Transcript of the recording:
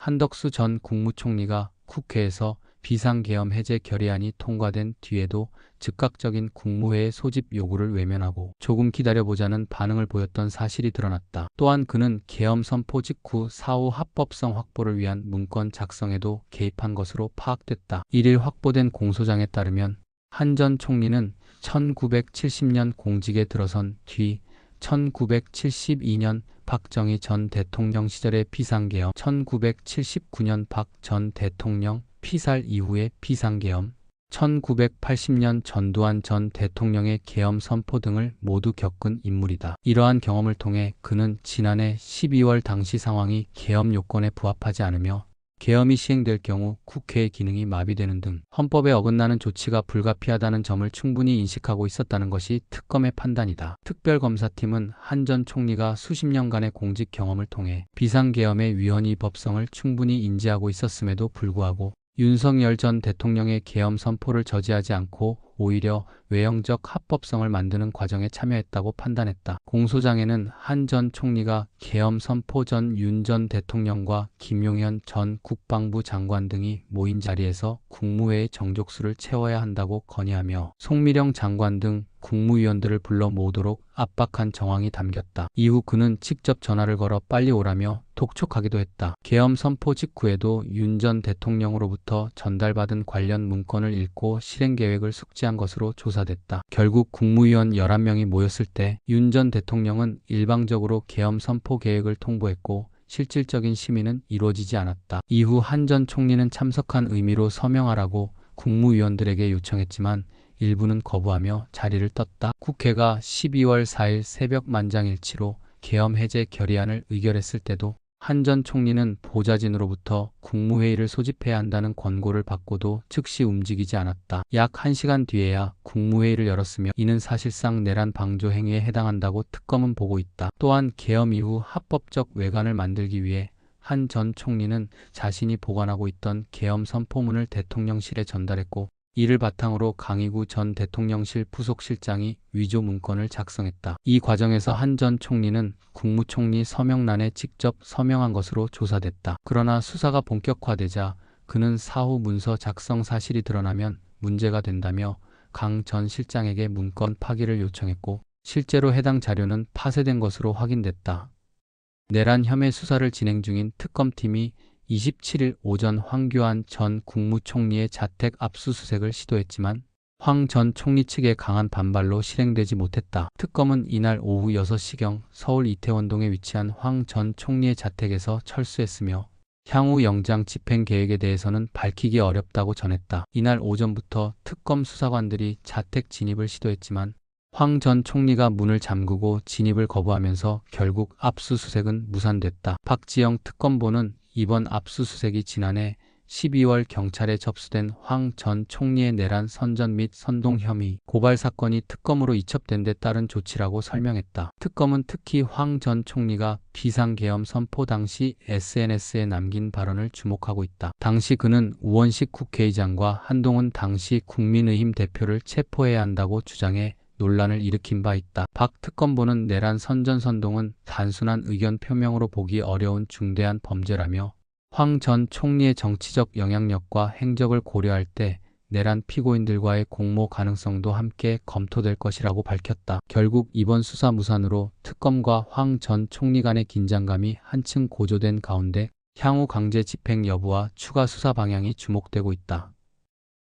한덕수 전 국무총리가 국회에서 비상계엄 해제 결의안이 통과된 뒤에도 즉각적인 국무회의 소집 요구를 외면하고 조금 기다려보자는 반응을 보였던 사실이 드러났다. 또한 그는 계엄 선포 직후 사후 합법성 확보를 위한 문건 작성에도 개입한 것으로 파악됐다. 1일 확보된 공소장에 따르면 한 전 총리는 1970년 공직에 들어선 뒤 1972년 박정희 전 대통령 시절의 비상계엄, 1979년 박 전 대통령 피살 이후의 비상계엄, 1980년 전두환 전 대통령의 계엄 선포 등을 모두 겪은 인물이다. 이러한 경험을 통해 그는 지난해 12월 당시 상황이 계엄 요건에 부합하지 않으며 계엄이 시행될 경우 국회의 기능이 마비되는 등 헌법에 어긋나는 조치가 불가피하다는 점을 충분히 인식하고 있었다는 것이 특검의 판단이다. 특별검사팀은 한 전 총리가 수십 년간의 공직 경험을 통해 비상계엄의 위헌이 법성을 충분히 인지하고 있었음에도 불구하고 윤석열 전 대통령의 계엄 선포를 저지하지 않고 오히려 외형적 합법성을 만드는 과정에 참여했다고 판단했다. 공소장에는 한 전 총리가 계엄 선포 전 윤 전 대통령과 김용현 전 국방부 장관 등이 모인 자리에서 국무회의 정족수를 채워야 한다고 건의하며 송미령 장관 등 국무위원들을 불러 모으도록 압박한 정황이 담겼다. 이후 그는 직접 전화를 걸어 빨리 오라며 독촉하기도 했다. 계엄 선포 직후에도 윤 전 대통령으로부터 전달받은 관련 문건을 읽고 실행 계획을 숙지한 것으로 조사됐다. 결국 국무위원 11명이 모였을 때 윤 전 대통령은 일방적으로 계엄 선포 계획을 통보했고 실질적인 심의는 이루어지지 않았다. 이후 한 전 총리는 참석한 의미로 서명하라고 국무위원들에게 요청했지만 일부는 거부하며 자리를 떴다. 국회가 12월 4일 새벽 만장일치로 계엄 해제 결의안을 의결했을 때도 한 전 총리는 보좌진으로부터 국무회의를 소집해야 한다는 권고를 받고도 즉시 움직이지 않았다. 약 1시간 뒤에야 국무회의를 열었으며 이는 사실상 내란 방조 행위에 해당한다고 특검은 보고 있다. 또한 계엄 이후 합법적 외관을 만들기 위해 한 전 총리는 자신이 보관하고 있던 계엄 선포문을 대통령실에 전달했고 이를 바탕으로 강희구 전 대통령실 부속실장이 위조 문건을 작성했다. 이 과정에서 한 전 총리는 국무총리 서명란에 직접 서명한 것으로 조사됐다. 그러나 수사가 본격화되자 그는 사후 문서 작성 사실이 드러나면 문제가 된다며 강 전 실장에게 문건 파기를 요청했고 실제로 해당 자료는 파쇄된 것으로 확인됐다. 내란 혐의 수사를 진행 중인 특검팀이 27일 오전 황교안 전 국무총리의 자택 압수수색을 시도했지만 황 전 총리 측의 강한 반발로 실행되지 못했다. 특검은 이날 오후 6시경 서울 이태원동에 위치한 황 전 총리의 자택에서 철수했으며 향후 영장 집행 계획에 대해서는 밝히기 어렵다고 전했다. 이날 오전부터 특검 수사관들이 자택 진입을 시도했지만 황 전 총리가 문을 잠그고 진입을 거부하면서 결국 압수수색은 무산됐다. 박지영 특검보는 이번 압수수색이 지난해 12월 경찰에 접수된 황 전 총리의 내란 선전 및 선동 혐의 고발 사건이 특검으로 이첩된 데 따른 조치라고 설명했다. 특검은 특히 황 전 총리가 비상계엄 선포 당시 SNS에 남긴 발언을 주목하고 있다. 당시 그는 우원식 국회의장과 한동훈 당시 국민의힘 대표를 체포해야 한다고 주장해 논란을 일으킨 바 있다. 박 특검보는 내란 선전선동은 단순한 의견 표명으로 보기 어려운 중대한 범죄라며 황 전 총리의 정치적 영향력과 행적을 고려할 때 내란 피고인들과의 공모 가능성도 함께 검토될 것이라고 밝혔다. 결국 이번 수사 무산으로 특검과 황 전 총리 간의 긴장감이 한층 고조된 가운데 향후 강제 집행 여부와 추가 수사 방향이 주목되고 있다.